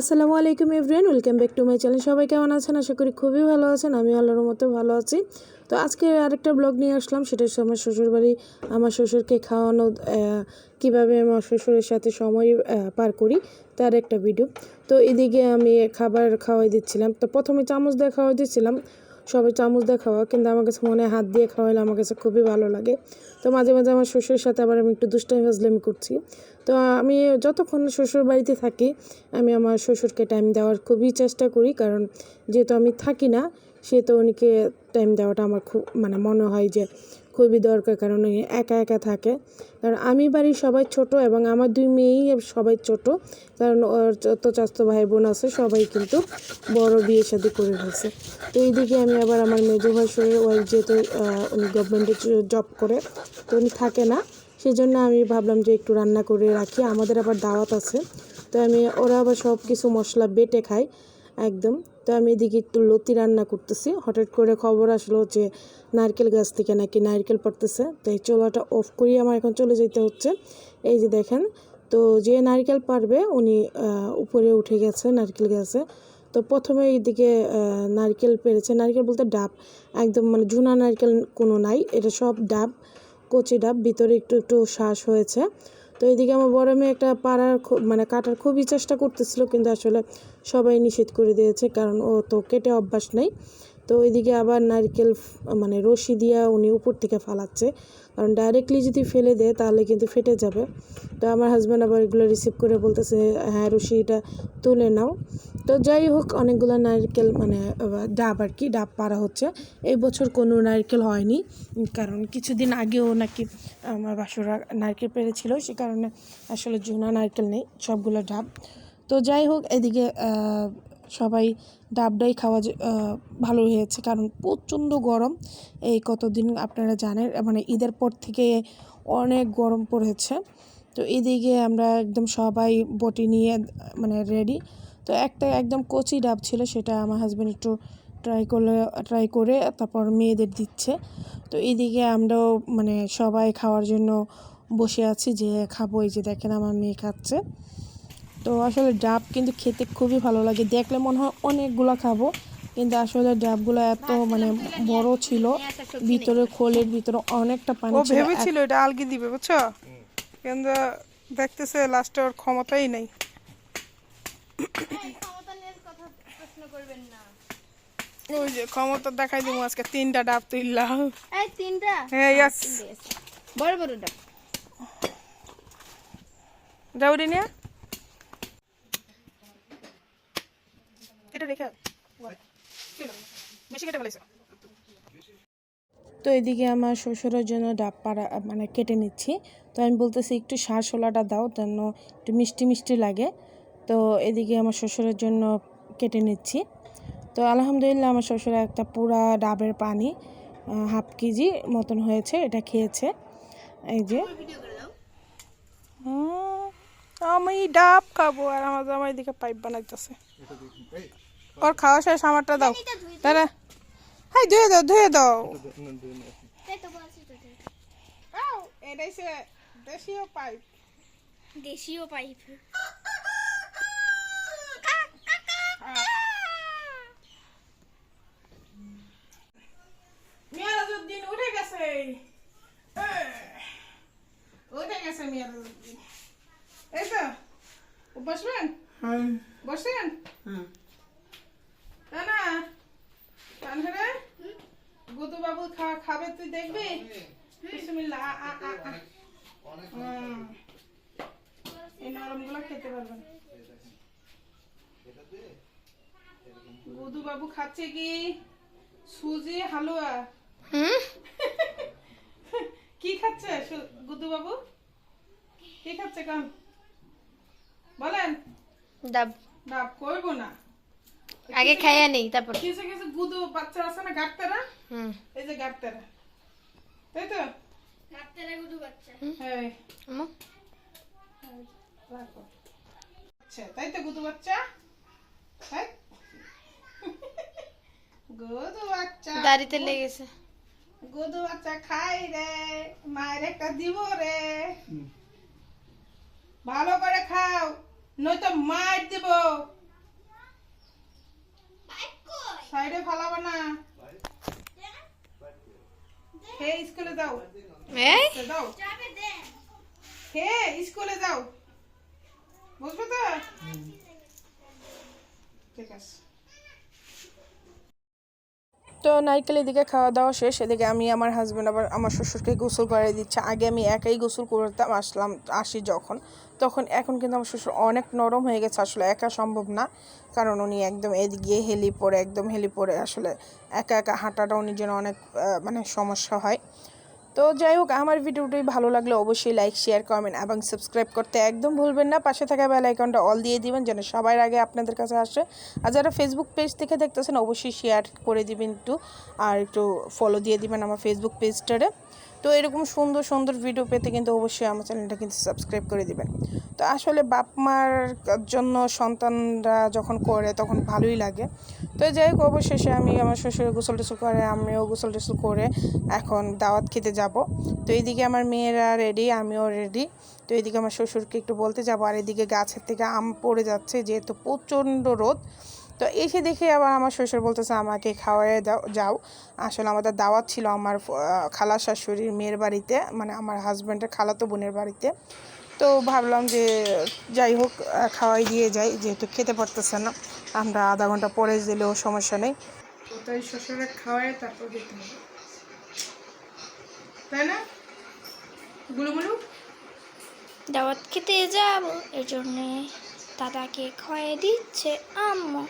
আসসালামু আলাইকুম everyone welcome back to my channel. সবাই কেমন আছেন? আশা করি খুবই ভালো আছেন। আমি আল্লাহর মতো ভালো আছি। তো আজকে আরেকটা ব্লগ নিয়ে আসলাম। সেটা হচ্ছে আমার শ্বশুরবাড়ি। আমার শ্বশুরকে খাওয়ানো কীভাবে আমার শ্বশুরের সাথে সময় পার করি, তার একটা ভিডিও। তো এদিকে আমি খাবার খাওয়াই দিচ্ছিলাম। তো প্রথমে চামচ দিয়ে খাওয়াই দিচ্ছিলাম। সবাই চামচ দিয়ে খাওয়া, কিন্তু আমার কাছে মনে হয় হাত দিয়ে খাওয়াইলে আমার কাছে খুবই ভালো লাগে। তো মাঝে মাঝে আমার শ্বশুরের সাথে আবার আমি একটু দুষ্টাই ফাজলামি করছি। তো আমি যতক্ষণ শ্বশুর বাড়িতে থাকি, আমি আমার শ্বশুরকে টাইম দেওয়ার খুবই চেষ্টা করি, কারণ যেহেতু আমি থাকি না, সেহেতু উনিকে টাইম দেওয়াটা আমার খুব মানে মনে হয় যে খুবই দরকার কারণ একা একা থাকে। কারণ আমি বাড়ির সবাই ছোট এবং আমার দুই মেয়েই সবাই ছোট। কারণ ওর যত চাস্তো ভাই বোন আছে সবাই কিন্তু বড় বিয়ে শাদী করে ফেলছে। তো এইদিকে আমি আবার আমার মেজো ভাই শরীর ওয়াইফ যেহেতু উনি গভর্নমেন্টে জব করে, তো উনি থাকে না। সেই জন্য আমি ভাবলাম যে একটু রান্না করে রাখি। আমাদের আবার দাওয়াত আছে। তো আমি, ওরা আবার সব কিছু মশলা বেটে খায়, একদম। তো আমি এদিকে একটু লতি রান্না করতেছি। হঠাৎ করে খবর আসলো যে নারকেল গাছ থেকে নাকি নারকেল পড়তেছে। তো এই চোলাটা অফ করিয়ে আমার এখন চলে যেতে হচ্ছে। এই যে দেখেন, তো যে নারকেল পারবে উনি উপরে উঠে গেছে নারকেল গাছে। তো প্রথমে এইদিকে নারকেল পেরেছে। নারকেল বলতে ডাব। একদম মানে ঝুনা নারকেল কোনো নাই। এটা সব ডাব, কচি ডাব। ভিতরে একটু একটু শ্বাস হয়েছে। তো এইদিকে আমার বড় মেয়ে একটা পাড়ার মানে কাটার খুবই চেষ্টা করতেছিল, কিন্তু আসলে সবাই নিষেধ করে দিয়েছে, কারণ ও তো কেটে অভ্যাস নেই। তো ওইদিকে আবার নারকেল মানে রশি দিয়া উনি উপর থেকে ফালাচ্ছে। কারণ ডাইরেক্টলি যদি ফেলে দেয়, তাহলে কিন্তু ফেটে যাবে। তো আমার হাজব্যান্ড আবার এগুলো রিসিভ করে বলতেছে হ্যাঁ রশিটা তুলে নাও। তো যাই হোক, অনেকগুলো নারকেল মানে ডাব আর কি, ডাব পাড়া হচ্ছে। এই বছর কোনো নারকেল হয়নি, কারণ কিছুদিন আগেও নাকি আমার বাসুরা নারকেল পেরেছিল সে কারণে আসলে জুনা নারকেল নেই, সবগুলো ডাব। তো যাই হোক, এদিকে সবাই ডাবটাই খাওয়া ভালো হয়েছে, কারণ প্রচণ্ড গরম। এই কতদিন আপনারা জানেন মানে ঈদের পর থেকে অনেক গরম পড়েছে। তো এদিকে আমরা একদম সবাই বটি নিয়ে মানে রেডি তো একটা একদম কচি ডাব ছিল সেটা আমার হাজব্যান্ড একটু ট্রাই করলে ট্রাই করে তারপর মেয়েদের দিচ্ছে। তো এদিকে আমরাও মানে সবাই খাওয়ার জন্য বসে আছি যে খাব এই যে দেখেন আমার মেয়ে খাচ্ছে। তো আসলে ডাব কিন্তু খেতে খুবই ভালো লাগে দেখলে মনে হয় অনেকগুলো খাব কিন্তু আসলে ডাবগুলো এত মানে বড় ছিল ভিতরে খোলের ভিতরে অনেকটা পানি ছিল ভেবেছিল এটা আলগি দিবে বুঝছ? কিন্তু দেখতেছে লাস্টে ওর ক্ষমতাই নেই। ওই যে ক্ষমতা দেখাই দিব আজকে তিনটা ডাব তুললাম। এই তিনটা? হ্যাঁ ইয়াস বড় নিয়ে। এটা বেশি কেটে ফেলেছে। তো এদিকে আমার শ্বশুরের জন্য ডাব পাড়া মানে কেটে নিচ্ছি। তো আমি বলতেছি একটু শাঁসওয়ালাটা দাও যেন একটু মিষ্টি মিষ্টি লাগে। তো এদিকে আমার শ্বশুরের জন্য কেটে নিচ্ছি। তো আলহামদুলিল্লাহ আমার শ্বশুর একটা পুরা ডাবের পানি হাফ কেজি মতন হয়েছে এটা খেয়েছে। এই যে। আমি ডাব খাব আর আমার জামাই দিকে পাইপ বানাইতেছে। ওর খাওয়া শেষ আমারটা দাও। তারা হাই ধুয়ে দাও ধুয়ে দাও। এটাই দেশীয় পাইপ। দেশীয় পাইপ মিয়ারাজউদ্দিন উঠে গেছে এই, উঠে গেছে মিয়ারাজউদ্দিন এই তো ও বসবেন বসেন না না কানহারে গুদু বাবু খা খাবে তুই দেখবি? বিসমিল্লাহ আ আ আ আ। এই নরমগুলো খেতে পারবেন। গুদু বাবু খাচ্ছে কি? সুজি হালুয়া। কি খাচ্ছে গুদু বাবু কি খাচ্ছে কাম বলেন। ডাব। ডাব করব না। আগে খাইয়া নেই তারপর। কিছু কিছু গুদু বাচ্চা আছে না গাড়তারা হুম। এই যে গাড়তারা তাই তো? হ্যাঁ আম্মু, রাখো। আচ্ছা তাই তো গুদু বাচ্চা? হ্যাঁ গুদু বাচ্চা। দাড়িতে লেগেছে। গুদু বাচ্চা খাই রে মায়ের একটা দিব রে। ভালো করে খাও নয়তো মার দিব। দাও এই তো দাও হে স্কুলে যাও। বুঝবে তো? ঠিক আছে। তো নারকেল এদিকে খাওয়া দাওয়া শেষ এদিকে আমি আমার হাজব্যান্ড আবার আমার শ্বশুরকে গোসল করে দিচ্ছে। আগে আমি একাই গোসল করতাম আসলাম আসি যখন। তখন এখন কিন্তু আমার শ্বশুর অনেক নরম হয়ে গেছে আসলে একা সম্ভব না। কারণ উনি একদম এদিকে হেলি পরে একদম হেলি পরে আসলে একা একা হাঁটাটা উনি যেন অনেক মানে সমস্যা হয়। তো যাই হোক, আমার ভিডিওটি ভালো লাগলে অবশ্যই লাইক শেয়ার কমেন্ট এবং সাবস্ক্রাইব করতে একদম ভুলবেন না। পাশে থাকা বেল আইকনটা অল দিয়ে দিবেন যেন সবার আগে আপনাদের কাছে আসে। আর যারা ফেসবুক পেজ থেকে দেখতেছেন, অবশ্যই শেয়ার করে দিবেন একটু। আর একটু ফলো দিয়ে দিবেন আমার ফেসবুক পেজটারে তো এরকম সুন্দর সুন্দর ভিডিও পেতে কিন্তু অবশ্যই আমার চ্যানেলটা কিন্তু সাবস্ক্রাইব করে দিবেন। তো আসলে বাপ মার জন্য সন্তানরা যখন করে তখন ভালোই লাগে। তো যাই হোক, অবশেষে আমি আমার শ্বশুর গোসল টোসল করে, আমিও গোসল টোসল করে এখন দাওয়াত খেতে যাব। তো এইদিকে আমার মেয়েরা রেডি আমিও রেডি তো এইদিকে আমার শ্বশুরকে একটু বলতে যাব, আর এদিকে গাছের থেকে আম পড়ে যাচ্ছে, যেহেতু প্রচণ্ড রোদ। তো এসে দেখে আবার আমার শ্বশুর বলতেছে আমাকে খাওয়াই দাও যাও। আসলে আমাদের দাওয়াত ছিল আমার খালা শাশুড়ির মেয়ের বাড়িতে মানে আমার হাজব্যান্ডের খালাতো বোনের বাড়িতে। তো ভাবলাম যে যাই হোক খাওয়াই দিয়ে যাই যেহেতু খেতে পারতেছে না আমরা আধা ঘণ্টা পরে দিলেও সমস্যা নেই। তো তাই শ্বশুরে খাওয়ায় তারপর হবে। তাই না? গুলু গুলু? দাওয়াত খেতে যাব এর জন্যে দাদাকে খাইয়ে দিচ্ছে আম্মু।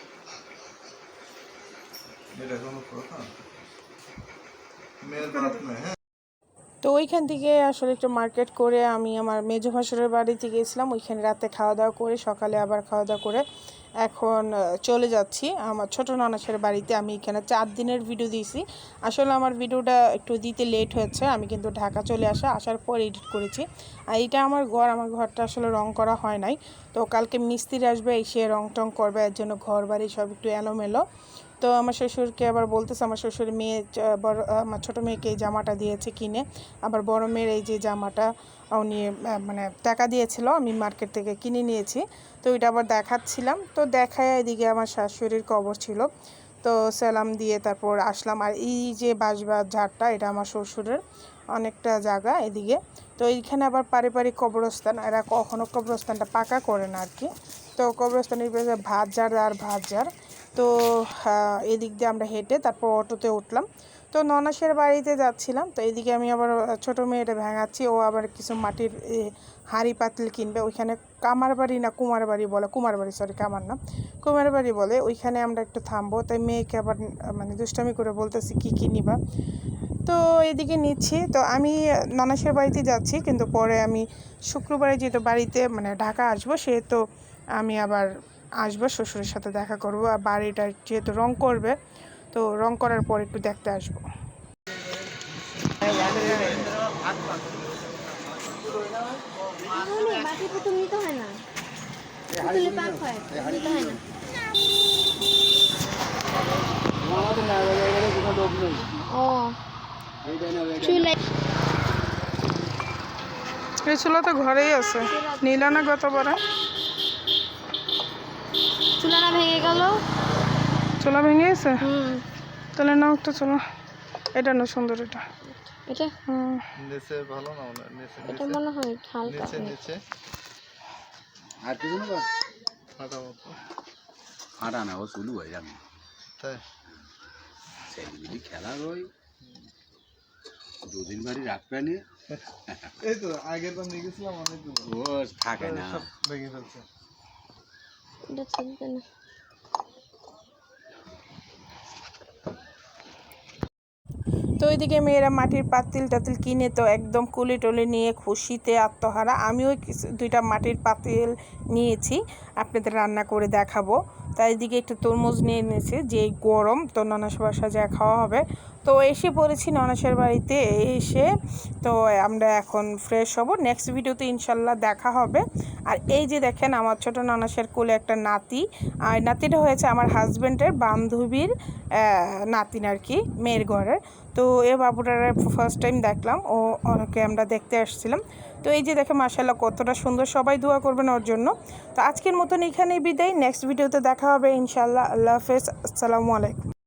হ্যাঁ। তো ওইখান থেকে আসলে একটু মার্কেট করে আমি আমার মেজো ভাসুরের বাড়িতে গিয়েছিলাম, ওইখানে রাতে খাওয়া দাওয়া করে, সকালে আবার খাওয়া দাওয়া করে এখন চলে যাচ্ছি। আমার ছোট নানাসের বাড়িতে আমি এখানে চার দিনের ভিডিও দিয়েছি। আসলে আমার ভিডিওটা একটু দিতে লেট হয়েছে। আমি কিন্তু ঢাকা চলে আসা, আসার পর এডিট করেছি। আর এটা আমার ঘর, আমার ঘরটা আসলে রং করা হয় নাই। তো কালকে মিস্ত্রি আসবে এসে রং টং করবে, এর জন্য ঘর বাড়ি সব একটু এলোমেলো। তো আমার শ্বশুরকে আবার বলতেছে, আমার শ্বশুর মেয়ে বড় আমার ছোটো মেয়েকে এই জামাটা দিয়েছে কিনে। আবার বড় মেয়ের এই যে জামাটা উনি মানে টাকা দিয়েছিল, আমি মার্কেট থেকে কিনে নিয়েছি। তো ওইটা আবার দেখাচ্ছিলাম। তো দেখায় এদিকে আমার শাশুড়ির কবর ছিল। তো সালাম দিয়ে তারপর আসলাম। আর এই যে বাঁশবাদ ঝাড়টা, এটা আমার শ্বশুরের অনেকটা জায়গা এদিকে। তো এইখানে আবার পারিবারিক কবরস্থান। এরা কখনো কবরস্থানটা পাকা করে না আর কি। তো কবরস্থানের ভাত ঝাড় আর ভাত ঝাড়। তো এদিক দিয়ে আমরা হেঁটে তারপর অটোতে উঠলাম। তো ননাসের বাড়িতে যাচ্ছিলাম, তো এদিকে আমি আবার ছোটো মেয়েটা ভেঙাচ্ছি, ও আবার কিছু মাটির হাঁড়ি পাতিল কিনবে, ওইখানে কামার বাড়ি না কুমার বাড়ি বলে কুমার বাড়ি সরি কামার না কুমার বাড়ি বলে, ওইখানে আমরা একটু থামবো, তাই মেয়েকে আবার মানে দুষ্টামি করে বলতেছি কী কী নিবা। তো এদিকে নিচ্ছি, তো আমি ননাসের বাড়িতে যাচ্ছি, কিন্তু পরে আমি শুক্রবারে যেহেতু বাড়িতে মানে ঢাকা আসব, সেহেতু আমি আবার আসব, শ্বশুরের সাথে দেখা করব, আর বাড়িটা যেহেতু রং করবে তো রং করার পর একটু দেখতে আসব। না না চুলা। তো ঘরেই আছে। নিলা না গতবারে? চুলানা ভেঙে গেল। চুলা ভেঙে গেছে? তাহলে নাও একটা চুলা। এটা না সুন্দর এটা। এটা? হুম। নিচে ভালো না। নিচে এটা মনে হয় হালকা নিচে নিচে। আর কিছু না ফাটা মতো। হাঁটা না ও শুরু হয়ে যাবে তাই? সেই যদি খেলা রই দুদিন বাড়ি রাখবে না। এই তো আগের বার নিয়ে গেছিলাম অনেকগুলো ও থাকে না। ভেঙে ফেলছে। এটা না। তো ওইদিকে মেয়েরা মাটির পাতিল টাতিল কিনে তো একদম কুলি টলি নিয়ে খুশিতে আত্মহারা। আমিও দুইটা মাটির পাতিল নিয়েছি, আপনাদের রান্না করে দেখাবো। তাই এদিকে একটু তরমুজ নিয়ে নিয়েছি যে গরম, তো ননাস বাসা যা খাওয়া হবে। তো এসে পড়েছি ননাসের বাড়িতে এসে, তো আমরা এখন ফ্রেশ হব। নেক্সট ভিডিওতে ইনশাল্লাহ দেখা হবে। আর এই যে দেখেন, আমার ছোট ননাসের কোলে একটা নাতি। আর নাতিটা হয়েছে আমার হাজব্যান্ডের বান্ধবীর নাতিন আর কি, মেয়ের ঘরের। তো এ বাবুটার ফার্স্ট টাইম দেখলাম। ও ওকে আমরা দেখতে আসছিলাম। তো এই যে দেখে মাসাল্লাহ কতটা সুন্দর, সবাই দোয়া করবেন ওর জন্য। তো আজকের মতন এখানেই বিদায়। নেক্সট ভিডিওতে দেখা হবে ইনশাল্লাহ আল্লাহ হাফেজ। আসসালামু আলাইকুম।